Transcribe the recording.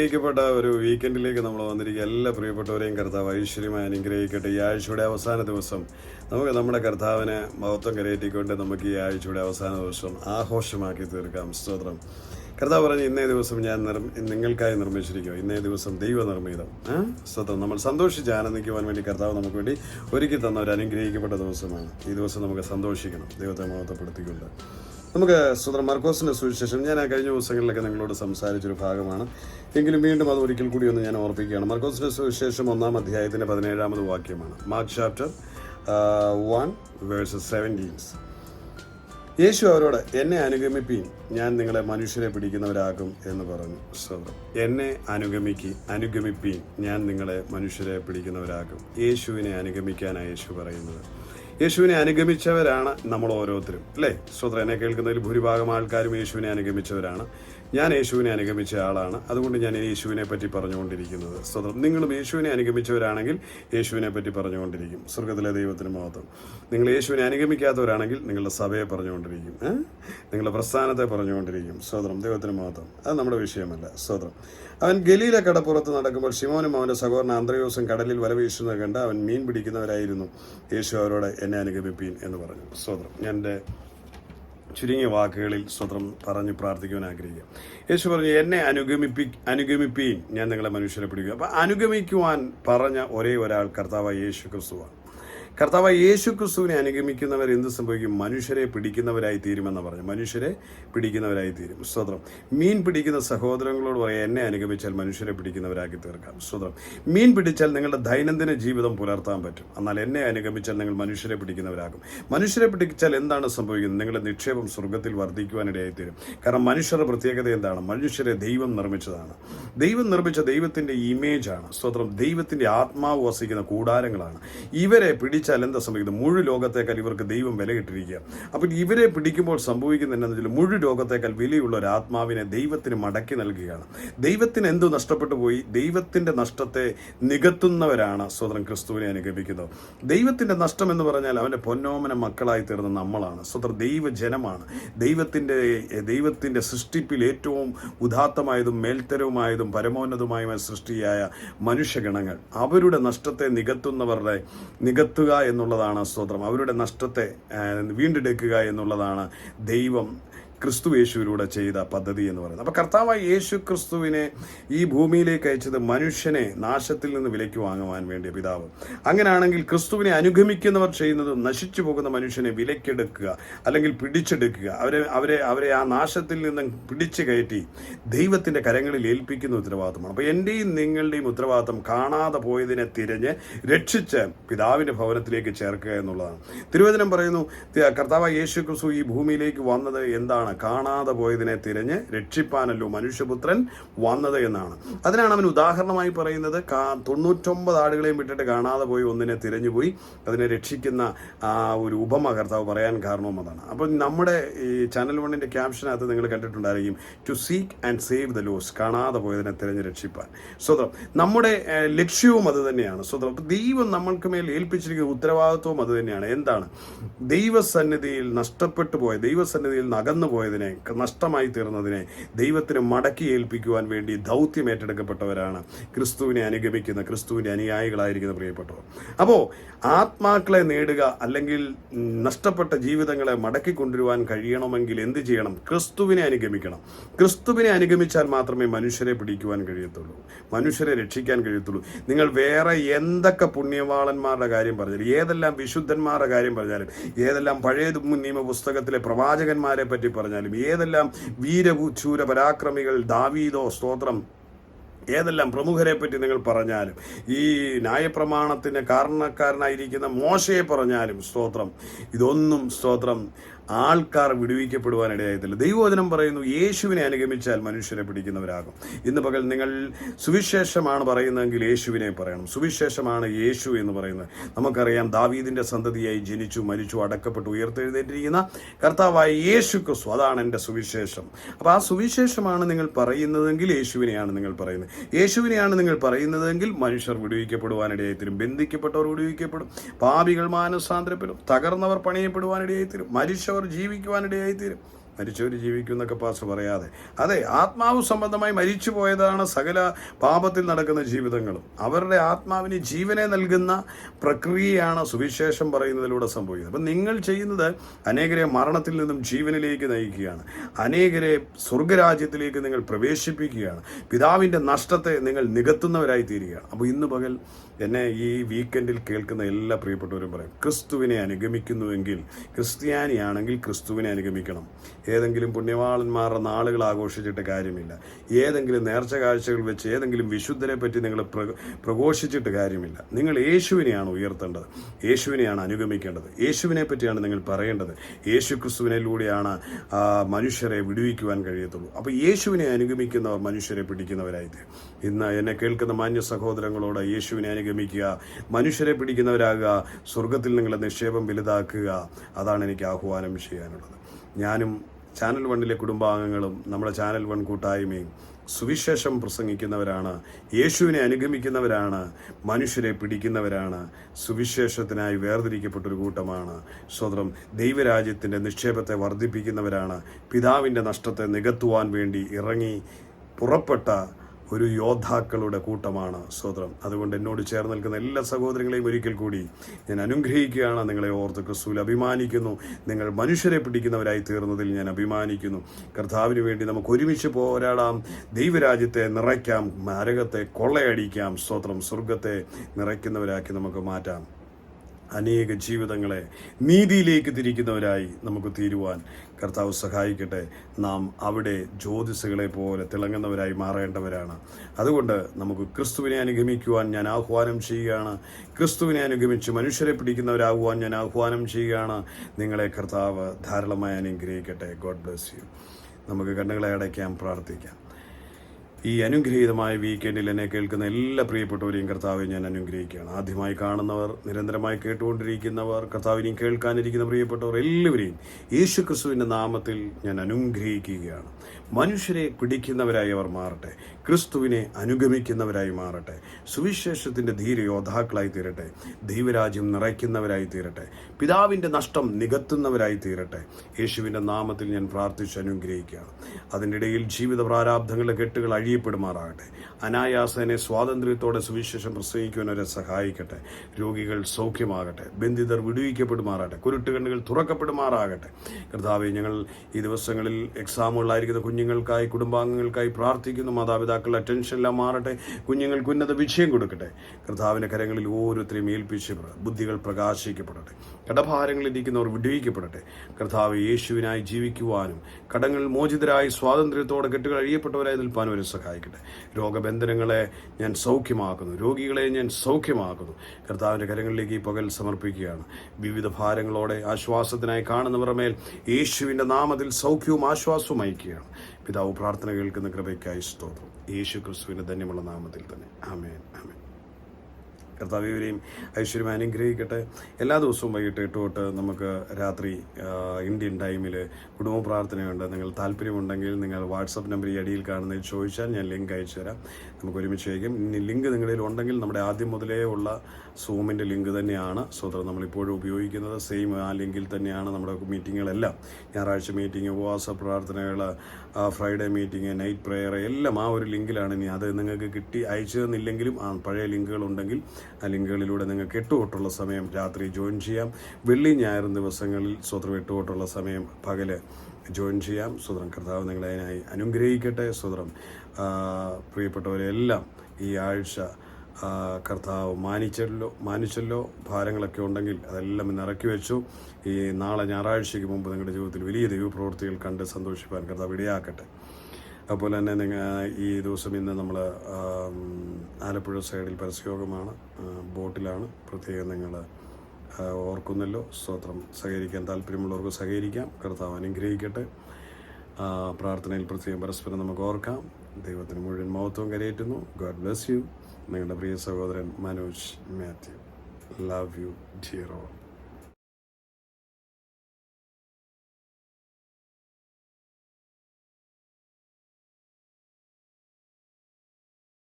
അനുഗ്രഹിക്കപ്പെട്ട ഒരു വീക്കെൻഡിലേക്ക് നമ്മൾ വന്നിരിക്കുക. എല്ലാ പ്രിയപ്പെട്ടവരെയും കർത്താവ് ഐശ്വര്യമായി അനുഗ്രഹിക്കട്ടെ. ഈ ആഴ്ചയുടെ അവസാന ദിവസം നമുക്ക് നമ്മുടെ കർത്താവിനെ മഹത്വം കരയേറ്റിക്കൊണ്ട് നമുക്ക് ഈ ആഴ്ചയുടെ അവസാന ദിവസം ആഘോഷമാക്കി തീർക്കാം. സ്തോത്രം. കർത്താവ് പറഞ്ഞു ഇന്നേ ദിവസം ഞാൻ നിർമ്മ നിങ്ങൾക്കായി നിർമ്മിച്ചിരിക്കും ഇന്നേ ദിവസം ദൈവനിർമ്മിതം. നിർമ്മിതം നമ്മൾ സന്തോഷിച്ച് ആനന്ദിക്കുവാൻ വേണ്ടി കർത്താവ് നമുക്ക് വേണ്ടി ഒരുക്കി തന്ന ഒരു അനുഗ്രഹിക്കപ്പെട്ട ദിവസമാണ്. ഈ ദിവസം നമുക്ക് സന്തോഷിക്കണം. ദൈവത്തെ മഹത്വപ്പെടുത്തിക്കൊണ്ട്. നമുക്ക് സുന്ദർ മർക്കോസിന്റെ സുവിശേഷം. ഞാൻ കഴിഞ്ഞ ദിവസങ്ങളിലൊക്കെ നിങ്ങളോട് സംസാരിച്ചൊരു ഭാഗമാണ്. എങ്കിലും വീണ്ടും അത് ഒരിക്കൽ കൂടി ഒന്ന് ഞാൻ ഓർപ്പിക്കുകയാണ്. മർക്കോസിന്റെ സുവിശേഷം ഒന്നാം അധ്യായത്തിന്റെ പതിനേഴാമത് വാക്യമാണ്. Mark chapter one verse seventeens യേശു അവരോട് എന്നെ അനുഗമിപ്പീൻ ഞാൻ നിങ്ങളെ മനുഷ്യരെ പിടിക്കുന്നവരാകും എന്ന് പറഞ്ഞു. സ്വതം എന്നെ അനുഗമിക്കി അനുഗമിപ്പീൻ ഞാൻ നിങ്ങളെ മനുഷ്യരെ പിടിക്കുന്നവരാകും. യേശുവിനെ അനുഗമിക്കാനാണ് യേശു പറയുന്നത്. യേശുവിനെ അനുഗമിച്ചവരാണ് നമ്മൾ ഓരോരുത്തരും അല്ലേ? ശ്രോത്ര എന്നെ കേൾക്കുന്നതിൽ ഭൂരിഭാഗം ആൾക്കാരും യേശുവിനെ അനുഗമിച്ചവരാണ്. ഞാൻ യേശുവിനെ അനുഗമിച്ച ആളാണ്. അതുകൊണ്ട് ഞാൻ യേശുവിനെ പറ്റി പറഞ്ഞുകൊണ്ടിരിക്കുന്നത്. സ്വതം നിങ്ങളും യേശുവിനെ അനുഗമിച്ചവരാണെങ്കിൽ യേശുവിനെ പറ്റി പറഞ്ഞുകൊണ്ടിരിക്കും. സ്വർഗത്തിലെ ദൈവത്തിന് മഹത്വം. നിങ്ങൾ യേശുവിനെ അനുഗമിക്കാത്തവരാണെങ്കിൽ നിങ്ങളുടെ സഭയെ പറഞ്ഞുകൊണ്ടിരിക്കും? നിങ്ങളുടെ പ്രസ്ഥാനത്തെ പറഞ്ഞുകൊണ്ടിരിക്കും. സ്വതന്ത്രം ദൈവത്തിന് മഹത്വം. അത് നമ്മുടെ വിഷയമല്ല. സ്വതന്ത്രം അവൻ ഗലീല കടപ്പുറത്ത് നടക്കുമ്പോൾ ശിമോനും അവന്റെ സഹോദരൻ ആന്ത്രയോസും കടലിൽ വലവീശുന്നത് കണ്ട് അവൻ മീൻ പിടിക്കുന്നവരായിരുന്നു. യേശു അവരോട് എന്നെ അനുഗമിപ്പീൻ എന്ന് പറഞ്ഞു. സ്വതന്ത്രം ഞാൻ എന്റെ ചുരുങ്ങിയ വാക്കുകളിൽ സ്വതം പറഞ്ഞു പ്രാർത്ഥിക്കുവാൻ ആഗ്രഹിക്കുക യേശു പറഞ്ഞു എന്നെ അനുഗമിപ്പി അനുഗമിപ്പീൻ ഞാൻ നിങ്ങളെ മനുഷ്യരെ പിടിക്കുക അപ്പം അനുഗമിക്കുവാൻ പറഞ്ഞ ഒരേ ഒരാൾ കർത്താവ് യേശു ക്രിസ്തുവാണ് കർത്താവ് യേശു ക്രിസ്തുവിനെ അനുഗമിക്കുന്നവർ എന്ത് സംഭവിക്കും? മനുഷ്യരെ പിടിക്കുന്നവരായി തീരുമെന്ന് പറഞ്ഞു മനുഷ്യരെ പിടിക്കുന്നവരായി തീരും. സ്തോത്രം. മീൻ പിടിക്കുന്ന സഹോദരങ്ങളോട് പറയാം എന്നെ അനുഗമിച്ചാൽ മനുഷ്യരെ പിടിക്കുന്നവരാക്കി തീർക്കാം. സ്തോത്രം. മീൻ പിടിച്ചാൽ നിങ്ങളുടെ ദൈനംദിന ജീവിതം പുലർത്താൻ പറ്റും. എന്നാൽ എന്നെ അനുഗമിച്ചാൽ നിങ്ങൾ മനുഷ്യരെ പിടിക്കുന്നവരാകും. മനുഷ്യരെ പിടിച്ചാൽ എന്താണ് സംഭവിക്കുന്നത്? നിങ്ങളുടെ നിക്ഷേപം സ്വർഗത്തിൽ വർദ്ധിക്കുവാനിടയായി തീരും. കാരണം മനുഷ്യരുടെ പ്രത്യേകത എന്താണ്? മനുഷ്യരെ ദൈവം നിർമ്മിച്ചതാണ്. ദൈവം നിർമ്മിച്ച ദൈവത്തിന്റെ ഇമേജാണ്. സ്തോത്രം. ദൈവത്തിന്റെ ആത്മാവ് വസിക്കുന്ന കൂടാരങ്ങളാണ്. ഇവരെ പിടിച്ചാൽ എന്താ സംഭവിക്കുന്നത്? മുഴു ലോകത്തേക്കാൾ ഇവർക്ക് ദൈവം വിലയിട്ടിരിക്കുക. അപ്പോൾ ഇവരെ പിടിക്കുമ്പോൾ സംഭവിക്കുന്ന എന്താണെന്ന് വെച്ചാൽ മുഴു ലോകത്തേക്കാൾ വിലയുള്ള ഒരു ആത്മാവിനെ ദൈവത്തിന് മടക്കി നൽകുകയാണ്. ദൈവത്തിന് എന്തു നഷ്ടപ്പെട്ടു പോയി? ദൈവത്തിന്റെ നഷ്ടത്തെ നികത്തുന്നവരാണ് സ്വതന്ത്രം ക്രിസ്തുവിനെ അനുഗമിക്കുന്നത് ദൈവത്തിന്റെ നഷ്ടം എന്ന് പറഞ്ഞാൽ അവന്റെ പൊന്നോമന മക്കളായി തീർന്ന നമ്മളാണ്. സ്വതന്ത്ര ദൈവജനമാണ്. ദൈവത്തിന്റെ ദൈവത്തിന്റെ സൃഷ്ടിപ്പിൽ ഏറ്റവും ഉദാത്തമായതും മേൽത്തരവുമായതും പരമോന്നതമായുമായ സൃഷ്ടിയായ മനുഷ്യഗണങ്ങൾ അവരുടെ നഷ്ടത്തെ നികത്തുന്നവരുടെ നികത്തുക എന്നുള്ളതാണ് സ്തോത്രം. അവരുടെ നഷ്ടത്തെ വീണ്ടെടുക്കുക എന്നുള്ളതാണ് ദൈവം ക്രിസ്തു യേശുവിലൂടെ ചെയ്ത പദ്ധതി എന്ന് പറയുന്നത്. അപ്പോൾ കർത്താവായി യേശു ക്രിസ്തുവിനെ ഈ ഭൂമിയിലേക്ക് അയച്ചത് മനുഷ്യനെ നാശത്തിൽ നിന്ന് വിലയ്ക്ക് വാങ്ങുവാൻ വേണ്ടിയ പിതാവ്. അങ്ങനെയാണെങ്കിൽ ക്രിസ്തുവിനെ അനുഗമിക്കുന്നവർ ചെയ്യുന്നതും നശിച്ചു പോകുന്ന മനുഷ്യനെ വിലക്കെടുക്കുക അല്ലെങ്കിൽ പിടിച്ചെടുക്കുക. അവരെ അവരെ അവരെ ആ നാശത്തിൽ നിന്നും പിടിച്ചു കയറ്റി ദൈവത്തിന്റെ കരങ്ങളിൽ ഏൽപ്പിക്കുന്ന ഉത്തരവാദിത്തമാണ്. അപ്പോൾ എന്റെയും നിങ്ങളുടെയും ഉത്തരവാദിത്തം കാണാതെ പോയതിനെ തിരഞ്ഞ് രക്ഷിച്ച് പിതാവിന്റെ ഭവനത്തിലേക്ക് ചേർക്കുക എന്നുള്ളതാണ്. തിരുവചനം പറയുന്നു കർത്താവ് യേശു ക്രിസ്തു ഈ ഭൂമിയിലേക്ക് വന്നത് എന്താണ്? കാണാതെ പോയതിനെ തിരഞ്ഞ് രക്ഷിപ്പാനല്ലോ മനുഷ്യപുത്രൻ വന്നത് എന്നാണ്. അതിനാണ് അവൻ ഉദാഹരണമായി പറയുന്നത് കാ- തൊണ്ണൂറ്റൊമ്പത് ആടുകളെയും വിട്ടിട്ട് കാണാതെ പോയി ഒന്നിനെ തിരഞ്ഞുപോയി അതിനെ രക്ഷിക്കുന്ന ആ ഒരു ഉപമ കർത്താവ് പറയാൻ കാരണവും അതാണ്. അപ്പം നമ്മുടെ ഈ ചാനൽ വണ്ണിന്റെ ക്യാപ്ഷനകത്ത് നിങ്ങൾ കണ്ടിട്ടുണ്ടായിരിക്കും to seek and save the lost കാണാതെ പോയതിനെ തിരഞ്ഞ് രക്ഷിപ്പാൻ. സ്വതം നമ്മുടെ ലക്ഷ്യവും അത് തന്നെയാണ്. സ്വതം അപ്പോൾ ദൈവം നമ്മൾക്ക് മേൽ ഏൽപ്പിച്ചിരിക്കുന്ന ഉത്തരവാദിത്വവും അത് തന്നെയാണ്. എന്താണ്? ദൈവസന്നിധിയിൽ നഷ്ടപ്പെട്ടു പോയ ദൈവസന്നിധിയിൽ നകന്നു അകന്നു പോയതിനെ നഷ്ടമായി തീർന്നതിനെ ദൈവത്തിന് മടക്കി ഏൽപ്പിക്കുവാൻ വേണ്ടി ദൗത്യം ഏറ്റെടുക്കപ്പെട്ടവരാണ് ക്രിസ്തുവിനെ അനുഗമിക്കുന്ന ക്രിസ്തുവിന്റെ അനുയായികളായിരിക്കുന്ന പ്രിയപ്പെട്ടവർ. അപ്പോൾ ആത്മാക്കളെ നേടുക അല്ലെങ്കിൽ നഷ്ടപ്പെട്ട ജീവിതങ്ങളെ മടക്കി കൊണ്ടുവരുവാൻ കഴിയണമെങ്കിൽ എന്ത് ചെയ്യണം? ക്രിസ്തുവിനെ അനുഗമിക്കണം. ക്രിസ്തുവിനെ അനുഗമിച്ചാൽ മാത്രമേ മനുഷ്യരെ പിടിക്കുവാൻ കഴിയത്തുള്ളൂ. മനുഷ്യരെ രക്ഷിക്കാൻ കഴിയത്തുള്ളൂ. നിങ്ങൾ വേറെ എന്തൊക്കെ പുണ്യവാളന്മാരുടെ കാര്യം പറഞ്ഞാലും ഏതെല്ലാം വിശുദ്ധന്മാരുടെ കാര്യം പറഞ്ഞാലും ഏതെല്ലാം പഴയ നിയമ പുസ്തകത്തിലെ പ്രവാചകന്മാരെ പറ്റി പറഞ്ഞാലും ഏതെല്ലാം വീരശൂര പരാക്രമികൾ ദാവീദോ സ്തോത്രം ഏതെല്ലാം പ്രമുഖരെ പറ്റി നിങ്ങൾ പറഞ്ഞാലും ഈ ന്യായപ്രമാണത്തിന് കാരണക്കാരനായിരിക്കുന്ന മോശയെ പറഞ്ഞാലും സ്തോത്രം. ഇതൊന്നും സ്തോത്രം. ആൾക്കാർ വിടുവിക്കപ്പെടുവാനിടയായതില്ല ദൈവവചനം പറയുന്നു യേശുവിനെ അനുഗമിച്ചാൽ മനുഷ്യരെ പിടിക്കുന്നവരാകും. ഇന്ന് പകൽ നിങ്ങൾ സുവിശേഷമാണ് പറയുന്നതെങ്കിൽ യേശുവിനെ പറയണം. സുവിശേഷമാണ് യേശു എന്ന് പറയുന്നത്. നമുക്കറിയാം ദാവീദിന്റെ സന്തതിയായി ജനിച്ചു മരിച്ചു അടക്കപ്പെട്ടു ഉയർത്തെഴുന്നേറ്റിരിക്കുന്ന കർത്താവായ യേശു ക്രിസ്തു അതാണ് എന്റെ സുവിശേഷം. അപ്പോൾ ആ സുവിശേഷമാണ് നിങ്ങൾ പറയുന്നതെങ്കിൽ യേശുവിനെയാണ് നിങ്ങൾ പറയുന്നത്. യേശുവിനെയാണ് നിങ്ങൾ പറയുന്നതെങ്കിൽ മനുഷ്യർ വിടുവിക്കപ്പെടുവാനിടയായിത്തീരും. ബന്ധിക്കപ്പെട്ടവർ വിടുവിക്കപ്പെടും. പാപികൾ മാനസാന്തരപ്പെടും. തകർന്നവർ പണിയപ്പെടുവാനിടയായിത്തീരും. മരിച്ചവർ ജീവിക്കുവാനിടയായിത്തീരും മരിച്ചവർ ജീവിക്കും എന്നൊക്കെ പാസ് പറയാതെ. അതെ ആത്മാവ് സംബന്ധമായി മരിച്ചു പോയതാണ് സകല പാപത്തിൽ നടക്കുന്ന ജീവിതങ്ങളും. അവരുടെ ആത്മാവിന് ജീവനെ നൽകുന്ന പ്രക്രിയയാണ് സുവിശേഷം പറയുന്നതിലൂടെ സംഭവിക്കുന്നത്. അപ്പം നിങ്ങൾ ചെയ്യുന്നത് അനേകരെ മരണത്തിൽ നിന്നും ജീവനിലേക്ക് നയിക്കുകയാണ്. അനേകരെ സ്വർഗരാജ്യത്തിലേക്ക് നിങ്ങൾ പ്രവേശിപ്പിക്കുകയാണ്. പിതാവിന്റെ നഷ്ടത്തെ നിങ്ങൾ നികത്തുന്നവരായി തീരുകയാണ്. അപ്പോൾ ഇന്ന് പകൽ എന്നെ ഈ വീക്കെൻഡിൽ കേൾക്കുന്ന എല്ലാ പ്രിയപ്പെട്ടവരും പറയും ക്രിസ്തുവിനെ അനുഗമിക്കുന്നുവെങ്കിൽ ക്രിസ്ത്യാനിയാണെങ്കിൽ ക്രിസ്തുവിനെ അനുഗമിക്കണം. ഏതെങ്കിലും പുണ്യവാളന്മാരുടെ നാളുകൾ ആഘോഷിച്ചിട്ട് കാര്യമില്ല. ഏതെങ്കിലും നേർച്ച കാഴ്ചകൾ വെച്ച് ഏതെങ്കിലും വിശുദ്ധരെ പറ്റി നിങ്ങൾ പ്ര- പ്രഘോഷിച്ചിട്ട് കാര്യമില്ല. നിങ്ങൾ യേശുവിനെയാണ് ഉയർത്തേണ്ടത്. യേശുവിനെയാണ് അനുഗമിക്കേണ്ടത്. യേശുവിനെ പറ്റിയാണ് നിങ്ങൾ പറയേണ്ടത്. യേശു ക്രിസ്തുവിനിലൂടെയാണ് മനുഷ്യരെ വിടുവിക്കുവാൻ കഴിയത്തുള്ളൂ. അപ്പോൾ യേശുവിനെ അനുഗമിക്കുന്നവർ മനുഷ്യരെ പിടിക്കുന്നവരായിട്ട്. ഇന്ന് എന്നെ കേൾക്കുന്ന മാന്യ സഹോദരങ്ങളോട് യേശുവിനെ അനുഗമിക്കുക മനുഷ്യരെ പിടിക്കുന്നവരാകുക. സ്വർഗത്തിൽ നിങ്ങളെ നിക്ഷേപം വലുതാക്കുക. അതാണ് എനിക്ക് ആഹ്വാനം ചെയ്യാനുള്ളത്. ഞാനും ചാനൽ വണ്ണിലെ കുടുംബാംഗങ്ങളും നമ്മുടെ ചാനൽ വൺ കൂട്ടായ്മയും സുവിശേഷം പ്രസംഗിക്കുന്നവരാണ്. യേശുവിനെ അനുഗമിക്കുന്നവരാണ്. മനുഷ്യരെ പിടിക്കുന്നവരാണ്. സുവിശേഷത്തിനായി വേർതിരിക്കപ്പെട്ടൊരു കൂട്ടമാണ്. സ്വതന്ത്രം ദൈവരാജ്യത്തിന്റെ നിക്ഷേപത്തെ വർദ്ധിപ്പിക്കുന്നവരാണ്. പിതാവിന്റെ നഷ്ടത്തെ നികത്തുവാൻ വേണ്ടി ഇറങ്ങി പുറപ്പെട്ട ഒരു യോദ്ധാക്കളുടെ കൂട്ടമാണ് സ്തോത്രം അതുകൊണ്ട് എന്നോട് ചേർന്ന് നിൽക്കുന്ന എല്ലാ സഹോദരങ്ങളെയും ഒരിക്കൽ കൂടി ഞാൻ അനുഗ്രഹിക്കുകയാണ്. നിങ്ങളെ ഓർത്ത് ക്രിസ്തുവിൽ അഭിമാനിക്കുന്നു. നിങ്ങൾ മനുഷ്യരെ പിടിക്കുന്നവരായി തീർന്നതിൽ ഞാൻ അഭിമാനിക്കുന്നു. കർത്താവിന് വേണ്ടി നമുക്ക് ഒരുമിച്ച് പോരാടാം. ദൈവരാജ്യത്തെ നിറയ്ക്കാം. നരകത്തെ കൊള്ളയടിക്കാം. സ്തോത്രം. സ്വർഗത്തെ നിറയ്ക്കുന്നവരാക്കി നമുക്ക് മാറ്റാം. അനേക ജീവിതങ്ങളെ നീതിയിലേക്ക് തിരിക്കുന്നവരായി നമുക്ക് തീരുവാൻ കർത്താവ് സഹായിക്കട്ടെ. നാം അവിടെ ജ്യോതിസുകളെ പോലെ തിളങ്ങുന്നവരായി മാറേണ്ടവരാണ്. അതുകൊണ്ട് നമുക്ക് ക്രിസ്തുവിനെ അനുഗമിക്കുവാൻ ഞാൻ ആഹ്വാനം ചെയ്യുകയാണ്. ക്രിസ്തുവിനെ അനുഗമിച്ച് മനുഷ്യരെ പിടിക്കുന്നവരാകുവാൻ ഞാൻ ആഹ്വാനം ചെയ്യുകയാണ്. നിങ്ങളെ കർത്താവ് ധാരാളമായി അനുഗ്രഹിക്കട്ടെ. ഗോഡ് ബ്ലെസ് യു നമുക്ക് കണ്ണുകളെ അടയ്ക്കാം പ്രാർത്ഥിക്കാം. ഈ അനുഗ്രഹീതമായ വീക്കെൻഡിൽ എന്നെ കേൾക്കുന്ന എല്ലാ പ്രിയപ്പെട്ടവരെയും കർത്താവെ ഞാൻ അനുഗ്രഹിക്കുകയാണ്. ആദ്യമായി കാണുന്നവർ നിരന്തരമായി കേട്ടുകൊണ്ടിരിക്കുന്നവർ കർത്താവിനെയും കേൾക്കാനിരിക്കുന്ന പ്രിയപ്പെട്ടവർ എല്ലാവരെയും യേശു ക്രിസ്തുവിന്റെ നാമത്തിൽ ഞാൻ അനുഗ്രഹിക്കുകയാണ്. മനുഷ്യരെ പിടിക്കുന്നവരായി അവർ മാറട്ടെ. ക്രിസ്തുവിനെ അനുഗമിക്കുന്നവരായി മാറട്ടെ. സുവിശേഷത്തിന്റെ ധീര യോദ്ധാക്കളായി തീരട്ടെ. ദൈവരാജ്യം നിറയ്ക്കുന്നവരായി തീരട്ടെ. പിതാവിന്റെ നഷ്ടം നികത്തുന്നവരായി തീരട്ടെ. യേശുവിന്റെ നാമത്തിൽ ഞാൻ പ്രാർത്ഥിച്ച് അനുഗ്രഹിക്കുകയാണ് അതിനിടയിൽ ജീവിത പ്രാരാബ്ധങ്ങളുടെ കെട്ടുകൾ അഴിയപ്പെടുമാറാകട്ടെ. അനായാസനെ സ്വാതന്ത്ര്യത്തോടെ സുവിശേഷം പ്രസംഗിക്കുവാൻ അവരെ സഹായിക്കട്ടെ. രോഗികൾ സൗഖ്യമാകട്ടെ. ബന്ധിതർ വിടുവിക്കപ്പെടുമാറാകട്ടെ. കുരുട്ടുകണ്ണുകൾ തുറക്കപ്പെടുമാറാകട്ടെ. കർത്താവെ ഞങ്ങൾ ഈ ദിവസങ്ങളിൽ എക്സാമുകളായിരിക്കുന്ന കുഞ്ഞുങ്ങൾക്കായി കുടുംബാംഗങ്ങൾക്കായി പ്രാർത്ഥിക്കുന്നു. മാതാപിതാക്കളുടെ എല്ലാം മാറട്ടെ. കുഞ്ഞുങ്ങൾക്ക് ഉന്നത വിജയം കൊടുക്കട്ടെ. കർത്താവിന്റെ കരങ്ങളിൽ ഓരോരുത്തരെയും ഏൽപ്പിച്ച് ബുദ്ധികൾ പ്രകാശിക്കപ്പെടട്ടെ. കടഭാരങ്ങളിലിരിക്കുന്നവർ വിടുവിക്കപ്പെടട്ടെ. കർത്താവ് യേശുവിനായി ജീവിക്കുവാനും കടങ്ങൾ മോചിതരായി സ്വാതന്ത്ര്യത്തോടെ കെട്ടുകൾ അഴിയപ്പെട്ടവരായി നിൽപ്പാനും അവരെ സഹായിക്കട്ടെ. രോഗബന്ധനങ്ങളെ ഞാൻ സൗഖ്യമാക്കുന്നു. രോഗികളെ ഞാൻ സൗഖ്യമാക്കുന്നു. കർത്താവിന്റെ കരങ്ങളിലേക്ക് ഈ പകൽ സമർപ്പിക്കുകയാണ്. വിവിധ ഭാരങ്ങളോടെ ആശ്വാസത്തിനായി കാണുന്നവരുടെ മേൽ യേശുവിന്റെ നാമത്തിൽ സൗഖ്യവും ആശ്വാസവും അയക്കുകയാണ്. പിതാവ് പ്രാർത്ഥന കേൾക്കുന്ന കൃപയ്ക്കായി സ്തോത്രം. യേശു ക്രിസ്തുവിന്റെ ധന്യമുള്ള നാമത്തിൽ തന്നെ. ആമേൻ. ആമേൻ. കർത്താവ് ഐശ്വര്യം അനുഗ്രഹിക്കട്ടെ. എല്ലാ ദിവസവും വൈകിട്ട് എട്ട് തൊട്ട് നമുക്ക് രാത്രി ഇന്ത്യൻ ടൈമിൽ കുടുംബ പ്രാർത്ഥനയുണ്ട്. നിങ്ങൾ താല്പര്യമുണ്ടെങ്കിൽ നിങ്ങൾ വാട്സപ്പ് നമ്പർ ഈ അടിയിൽ കാണുന്നതിൽ ചോദിച്ചാൽ ഞാൻ ലിങ്ക് അയച്ചു തരാം. നമുക്ക് ഒരുമിച്ച് അയക്കും ലിങ്ക് നിങ്ങളിൽ ഉണ്ടെങ്കിൽ നമ്മുടെ ആദ്യം മുതലേ ഉള്ള സൂമിന്റെ ലിങ്ക് തന്നെയാണ്. സ്വതന്ത്രം നമ്മളിപ്പോഴും ഉപയോഗിക്കുന്നത്. സെയിം ആ ലിങ്കിൽ തന്നെയാണ് നമ്മുടെ മീറ്റിങ്ങുകളെല്ലാം. ഞായറാഴ്ച മീറ്റിംഗ് ഉപവാസ പ്രാർത്ഥനകൾ ഫ്രൈഡേ മീറ്റിംഗ് നൈറ്റ് പ്രെയർ എല്ലാം ആ ഒരു ലിങ്കിലാണ് ഇനി അത് നിങ്ങൾക്ക് കിട്ടി. അയച്ചു തന്നില്ലെങ്കിലും പഴയ ലിങ്കുകൾ ഉണ്ടെങ്കിൽ ആ ലിങ്കുകളിലൂടെ നിങ്ങൾക്ക് എട്ട് തൊട്ടുള്ള സമയം രാത്രി ജോയിൻ ചെയ്യാം. വെള്ളി ഞായർ ദിവസങ്ങളിൽ സ്വതന്ത്രം എട്ട് തൊട്ടുള്ള സമയം പകൽ ജോയിൻ ചെയ്യാം. സ്വതന്ത്രം കർത്താവ് നിങ്ങളെ അതിനായി അനുഗ്രഹിക്കട്ടെ. സ്വതന്ത്രം പ്രിയപ്പെട്ടവരെല്ലാം ഈ ആഴ്ച കർത്താവ് മാനിച്ചല്ലോ മാനിച്ചല്ലോ. ഭാരങ്ങളൊക്കെ ഉണ്ടെങ്കിൽ അതെല്ലാം ഇന്ന് ഇറക്കി വെച്ചു. ഈ നാളെ ഞായറാഴ്ചയ്ക്ക് മുമ്പ് നിങ്ങളുടെ ജീവിതത്തിൽ വലിയ ദൈവപ്രവൃത്തികൾ കണ്ട് സന്തോഷിപ്പാൻ കർത്താവ് ഇടയാക്കട്ടെ. അതുപോലെ തന്നെ നിങ്ങൾ ഈ ദിവസം ഇന്ന് നമ്മൾ ആലപ്പുഴ സൈഡിൽ പരസ്യയോഗമാണ് ബോട്ടിലാണ് പ്രത്യേകം നിങ്ങൾ ഓർക്കുന്നല്ലോ. സ്തോത്രം. സഹകരിക്കാൻ താല്പര്യമുള്ളവർക്ക് സഹകരിക്കാം. കർത്താവ് അനുഗ്രഹിക്കട്ടെ. പ്രാർത്ഥനയിൽ പ്രത്യേകം പരസ്പരം നമുക്ക് ഓർക്കാം. ദൈവത്തിന് മുഴുവൻ മഹത്വം കരയേറ്റുന്നു. God bless you. നിങ്ങളുടെ പ്രിയ സഹോദരൻ Manoj Mathew. Love you dear all